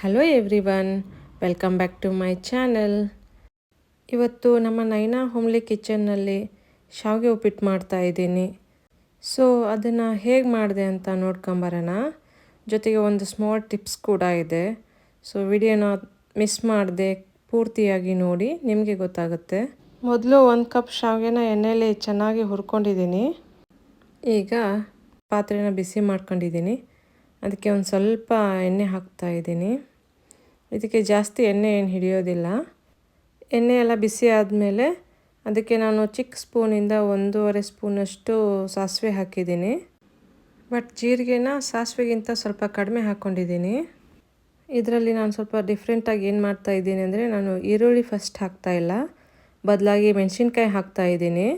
Hello every welcome back to my channel ಇವತ್ತು ನಮ್ಮ Naina homely ಕಿಚನ್ನಲ್ಲಿ ಶಾವಿಗೆ ಉಪ್ಪಿಟ್ಟು ಮಾಡ್ತಾ ಇದ್ದೀನಿ. ಸೊ ಅದನ್ನು ಹೇಗೆ ಮಾಡಿದೆ ಅಂತ ನೋಡ್ಕೊಂಬರೋಣ ಜೊತೆಗೆ ಒಂದು ಸ್ಮಾಲ್ ಟಿಪ್ಸ್ ಕೂಡ ಇದೆ. ಸೊ ವಿಡಿಯೋನ ಮಿಸ್ ಮಾಡಿದೆ ಪೂರ್ತಿಯಾಗಿ ನೋಡಿ, ನಿಮಗೆ ಗೊತ್ತಾಗುತ್ತೆ. ಮೊದಲು ಒಂದು ಕಪ್ ಶಾವಿಗೆನ ಎಣ್ಣೆಯಲ್ಲಿ ಚೆನ್ನಾಗಿ ಹುರ್ಕೊಂಡಿದ್ದೀನಿ. ಈಗ ಪಾತ್ರೆನ ಬಿಸಿ ಮಾಡ್ಕೊಂಡಿದ್ದೀನಿ. ಅದಕ್ಕೆ ಒಂದು ಸ್ವಲ್ಪ ಎಣ್ಣೆ ಹಾಕ್ತಾ ಇದ್ದೀನಿ. ಇದಕ್ಕೆ ಜಾಸ್ತಿ ಎಣ್ಣೆ ಏನು ಹಿಡಿಯೋದಿಲ್ಲ. ಎಣ್ಣೆ ಎಲ್ಲ ಬಿಸಿ ಆದಮೇಲೆ ಅದಕ್ಕೆ ನಾನು ಚಿಕ್ಕ ಸ್ಪೂನಿಂದ ಒಂದೂವರೆ ಸ್ಪೂನಷ್ಟು ಸಾಸಿವೆ ಹಾಕಿದ್ದೀನಿ. ಬಟ್ ಜೀರಿಗೆನ ಸಾಸಿವೆಗಿಂತ ಸ್ವಲ್ಪ ಕಡಿಮೆ ಹಾಕ್ಕೊಂಡಿದ್ದೀನಿ. ಇದರಲ್ಲಿ ನಾನು ಸ್ವಲ್ಪ ಡಿಫ್ರೆಂಟಾಗಿ ಏನು ಮಾಡ್ತಾ ಇದ್ದೀನಿ ಅಂದರೆ ನಾನು ಈರುಳ್ಳಿ ಫಸ್ಟ್ ಹಾಕ್ತಾ ಇಲ್ಲ. ಬದಲಾಗಿ ಮೆಣಸಿನ್ಕಾಯಿ ಹಾಕ್ತಾ ಇದ್ದೀನಿ.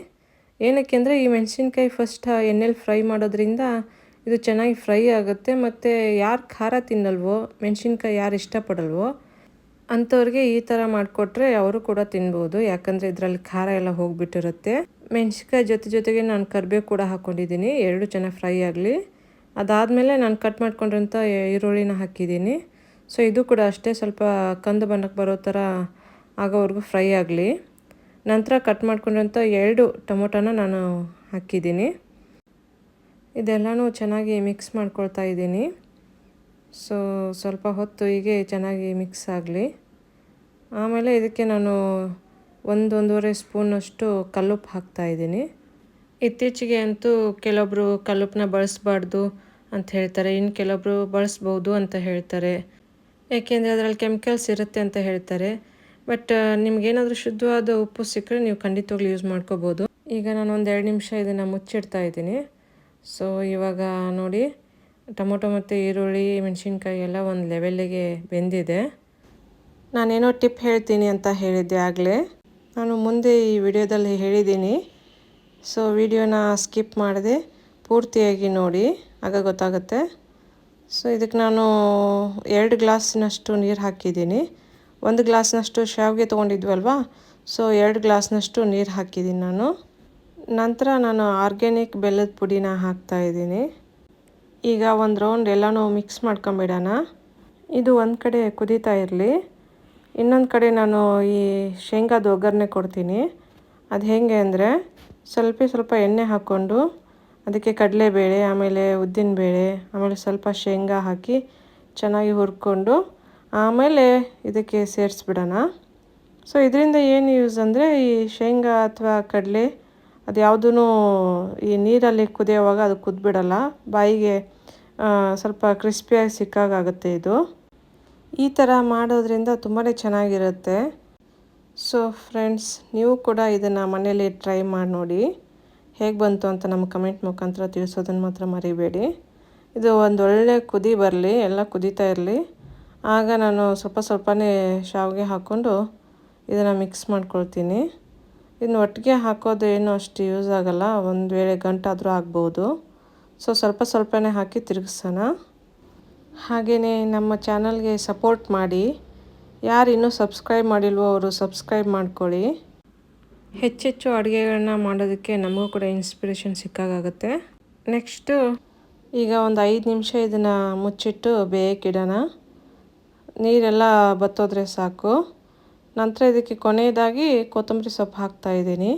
ಏನಕ್ಕೆ ಅಂದರೆ ಈ ಮೆಣಸಿನ್ಕಾಯಿ ಫಸ್ಟ್ ಎಣ್ಣೆಲಿ ಫ್ರೈ ಮಾಡೋದ್ರಿಂದ ಇದು ಚೆನ್ನಾಗಿ ಫ್ರೈ ಆಗುತ್ತೆ ಮತ್ತು ಯಾರು ಖಾರ ತಿನ್ನಲ್ವೋ, ಮೆಣಸಿನ್ಕಾಯಿ ಯಾರು ಇಷ್ಟಪಡಲ್ವೋ, ಅಂಥವ್ರಿಗೆ ಈ ಥರ ಮಾಡಿಕೊಟ್ರೆ ಅವರು ಕೂಡ ತಿನ್ಬೋದು. ಯಾಕಂದರೆ ಇದರಲ್ಲಿ ಖಾರ ಎಲ್ಲ ಹೋಗಿಬಿಟ್ಟಿರುತ್ತೆ. ಮೆಣಸಿನ್ಕಾಯಿ ಜೊತೆ ಜೊತೆಗೆ ನಾನು ಕರಿಬೇವು ಕೂಡ ಹಾಕ್ಕೊಂಡಿದ್ದೀನಿ ಎರಡು ಚೆನ್ನಾಗಿ ಫ್ರೈ ಆಗಲಿ. ಅದಾದಮೇಲೆ ನಾನು ಕಟ್ ಮಾಡ್ಕೊಂಡಿರೋಂಥ ಈರುಳ್ಳಿನ ಹಾಕಿದ್ದೀನಿ. ಸೊ ಇದು ಕೂಡ ಅಷ್ಟೇ ಸ್ವಲ್ಪ ಕಂದು ಬಣ್ಣಕ್ಕೆ ಬರೋ ಥರ ಆಗೋವರೆಗೂ ಫ್ರೈ ಆಗಲಿ. ನಂತರ ಕಟ್ ಮಾಡ್ಕೊಂಡಿರೋಂಥ ಎರಡು ಟೊಮೊಟೊನ ನಾನು ಹಾಕಿದ್ದೀನಿ. ಇದೆಲ್ಲನೂ ಚೆನ್ನಾಗಿ ಮಿಕ್ಸ್ ಮಾಡ್ಕೊಳ್ತಾ ಇದ್ದೀನಿ. ಸೊ, ಸ್ವಲ್ಪ ಹೊತ್ತು ಹೀಗೆ ಚೆನ್ನಾಗಿ ಮಿಕ್ಸ್ ಆಗಲಿ. ಆಮೇಲೆ ಇದಕ್ಕೆ ನಾನು ಒಂದೊಂದೂವರೆ ಸ್ಪೂನಷ್ಟು ಕಲ್ಲುಪ್ಪು ಹಾಕ್ತಾ ಇದ್ದೀನಿ. ಇತ್ತೀಚೆಗೆ ಅಂತೂ ಕೆಲವೊಬ್ಬರು ಕಲ್ಲುಪ್ಪನ್ನ ಬಳಸ್ಬಾರ್ದು ಅಂತ ಹೇಳ್ತಾರೆ. ಇನ್ನು ಕೆಲವೊಬ್ಬರು ಬಳಸ್ಬೋದು ಅಂತ ಹೇಳ್ತಾರೆ. ಏಕೆಂದರೆ ಅದರಲ್ಲಿ ಕೆಮಿಕಲ್ಸ್ ಇರುತ್ತೆ ಅಂತ ಹೇಳ್ತಾರೆ. ಬಟ್ ನಿಮಗೇನಾದರೂ ಶುದ್ಧವಾದ ಉಪ್ಪು ಸಿಕ್ಕರೆ ನೀವು ಖಂಡಿತವಾಗ್ಲೂ ಯೂಸ್ ಮಾಡ್ಕೋಬೋದು. ಈಗ ನಾನು ಒಂದು ಎರಡು ನಿಮಿಷ ಇದನ್ನು ಮುಚ್ಚಿಡ್ತಾ ಇದ್ದೀನಿ. ಸೊ ಇವಾಗ ನೋಡಿ, ಟೊಮೊಟೊ ಮತ್ತು ಈರುಳ್ಳಿ, ಮೆಣಸಿನ್ಕಾಯಿ ಎಲ್ಲ ಒಂದು ಲೆವೆಲ್ಲಿಗೆ ಬೆಂದಿದೆ. ನಾನೇನೋ ಟಿಪ್ ಹೇಳ್ತೀನಿ ಅಂತ ಹೇಳಿದ್ದೆ ಆಗಲೇ. ನಾನು ಮುಂದೆ ಈ ವಿಡಿಯೋದಲ್ಲಿ ಹೇಳಿದ್ದೀನಿ. ಸೊ ವಿಡಿಯೋನ ಸ್ಕಿಪ್ ಮಾಡಿದೆ, ಪೂರ್ತಿಯಾಗಿ ನೋಡಿ, ಆಗ ಗೊತ್ತಾಗುತ್ತೆ. ಸೊ ಇದಕ್ಕೆ ನಾನು ಎರಡು ಗ್ಲಾಸಿನಷ್ಟು ನೀರು ಹಾಕಿದ್ದೀನಿ. ಒಂದು ಗ್ಲಾಸ್ನಷ್ಟು ಶಾವಿಗೆ ತೊಗೊಂಡಿದ್ವಲ್ವಾ? ಸೊ ಎರಡು ಗ್ಲಾಸ್ನಷ್ಟು ನೀರು ಹಾಕಿದ್ದೀನಿ ನಾನು. ನಂತರ ನಾನು ಆರ್ಗ್ಯಾನಿಕ್ ಬೆಲ್ಲದ ಪುಡಿನ ಹಾಕ್ತಾಯಿದ್ದೀನಿ ಈಗ ಒಂದು ರೌಂಡ್ ಎಲ್ಲನೂ ಮಿಕ್ಸ್ ಮಾಡ್ಕೊಂಬಿಡೋಣ. ಇದು ಒಂದು ಕಡೆ ಕುದೀತಾ ಇರಲಿ. ಇನ್ನೊಂದು ಕಡೆ ನಾನು ಈ ಶೇಂಗಾದ ಒಗ್ಗರಣೆ ಕೊಡ್ತೀನಿ. ಅದು ಹೇಗೆ ಅಂದರೆ ಸ್ವಲ್ಪ ಸ್ವಲ್ಪ ಎಣ್ಣೆ ಹಾಕ್ಕೊಂಡು ಅದಕ್ಕೆ ಕಡಲೆಬೇಳೆ, ಆಮೇಲೆ ಉದ್ದಿನಬೇಳೆ, ಆಮೇಲೆ ಸ್ವಲ್ಪ ಶೇಂಗಾ ಹಾಕಿ ಚೆನ್ನಾಗಿ ಹುರ್ಕೊಂಡು ಆಮೇಲೆ ಇದಕ್ಕೆ ಸೇರಿಸ್ಬಿಡೋಣ. ಸೊ ಇದರಿಂದ ಏನು ಯೂಸ್ ಅಂದರೆ ಈ ಶೇಂಗಾ ಅಥವಾ ಕಡಲೆ ಅದು ಯಾವುದೂ ಈ ನೀರಲ್ಲಿ ಕುದಿಯೋವಾಗ ಅದು ಕುದ್ಬಿಡಲ್ಲ. ಬಾಯಿಗೆ ಸ್ವಲ್ಪ ಕ್ರಿಸ್ಪಿಯಾಗಿ ಸಿಕ್ಕಾಗುತ್ತೆ ಇದು. ಈ ಥರ ಮಾಡೋದ್ರಿಂದ ತುಂಬಾ ಚೆನ್ನಾಗಿರುತ್ತೆ. ಸೊ ಫ್ರೆಂಡ್ಸ್ ನೀವು ಕೂಡ ಇದನ್ನು ಮನೇಲಿ ಟ್ರೈ ಮಾಡಿ ನೋಡಿ. ಹೇಗೆ ಬಂತು ಅಂತ ನಮ್ಮ ಕಮೆಂಟ್ ಮುಖಾಂತರ ತಿಳಿಸೋದನ್ನು ಮಾತ್ರ ಮರಿಬೇಡಿ. ಇದು ಒಂದು ಒಳ್ಳೆ ಕುದಿ ಬರಲಿ, ಎಲ್ಲ ಕುದೀತಾ ಇರಲಿ. ಆಗ ನಾನು ಸ್ವಲ್ಪ ಸ್ವಲ್ಪನೇ ಶಾವಿಗೆ ಹಾಕ್ಕೊಂಡು ಇದನ್ನು ಮಿಕ್ಸ್ ಮಾಡ್ಕೊಳ್ತೀನಿ. ಇನ್ನು ಒಟ್ಟಿಗೆ ಹಾಕೋದು ಏನು ಅಷ್ಟು ಯೂಸ್ ಆಗೋಲ್ಲ. ಒಂದು ವೇಳೆ ಗಂಟಾದರೂ ಆಗ್ಬೋದು. ಸೊ ಸ್ವಲ್ಪ ಸ್ವಲ್ಪನೇ ಹಾಕಿ ತಿರುಗಿಸೋಣ. ಹಾಗೆಯೇ ನಮ್ಮ ಚಾನಲ್ಗೆ ಸಪೋರ್ಟ್ ಮಾಡಿ. ಯಾರು ಇನ್ನೂ ಸಬ್ಸ್ಕ್ರೈಬ್ ಮಾಡಿಲ್ವೋ ಅವರು ಸಬ್ಸ್ಕ್ರೈಬ್ ಮಾಡ್ಕೊಳ್ಳಿ. ಹೆಚ್ಚೆಚ್ಚು ಅಡುಗೆಗಳನ್ನ ಮಾಡೋದಕ್ಕೆ ನಮಗೂ ಕೂಡ ಇನ್ಸ್ಪಿರೇಷನ್ ಸಿಕ್ಕಾಗುತ್ತೆ ನೆಕ್ಸ್ಟು, ಈಗ ಒಂದು ಐದು ನಿಮಿಷ ಇದನ್ನು ಮುಚ್ಚಿಟ್ಟು ಬೇಯಕ್ಕಿಡೋಣ ನೀರೆಲ್ಲ ಬತ್ತೋದ್ರೆ ಸಾಕು. ನಂತರ ಇದಕ್ಕೆ ಕೊನೆಯದಾಗಿ ಕೊತ್ತಂಬರಿ ಸೊಪ್ಪು ಹಾಕ್ತಾಯಿದ್ದೀನಿ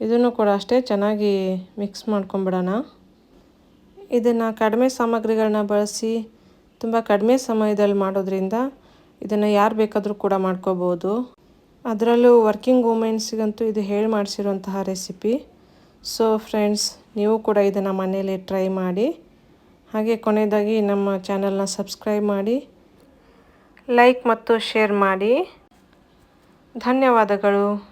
ಇದನ್ನು ಕೂಡ ಅಷ್ಟೇ ಚೆನ್ನಾಗಿ ಮಿಕ್ಸ್ ಮಾಡ್ಕೊಂಬಿಡೋಣ. ಇದನ್ನು ಕಡಿಮೆ ಸಾಮಗ್ರಿಗಳನ್ನ ಬಳಸಿ, ತುಂಬ ಕಡಿಮೆ ಸಮಯದಲ್ಲಿ ಮಾಡೋದ್ರಿಂದ ಇದನ್ನು ಯಾರು ಬೇಕಾದರೂ ಕೂಡ ಮಾಡ್ಕೋಬೋದು. ಅದರಲ್ಲೂ ವರ್ಕಿಂಗ್ ವುಮೆನ್ಸಿಗಂತೂ ಇದು ಹೇಳಿ ಮಾಡಿಸಿರುವಂತಹ ರೆಸಿಪಿ ಸೊ ಫ್ರೆಂಡ್ಸ್ ನೀವು ಕೂಡ ಇದನ್ನು ಮನೇಲಿ ಟ್ರೈ ಮಾಡಿ, ಹಾಗೆ ಕೊನೆಯದಾಗಿ ನಮ್ಮ ಚಾನಲ್ನ ಸಬ್ಸ್ಕ್ರೈಬ್ ಮಾಡಿ ಲೈಕ್ ಮತ್ತು ಶೇರ್ ಮಾಡಿ. ಧನ್ಯವಾದಗಳು.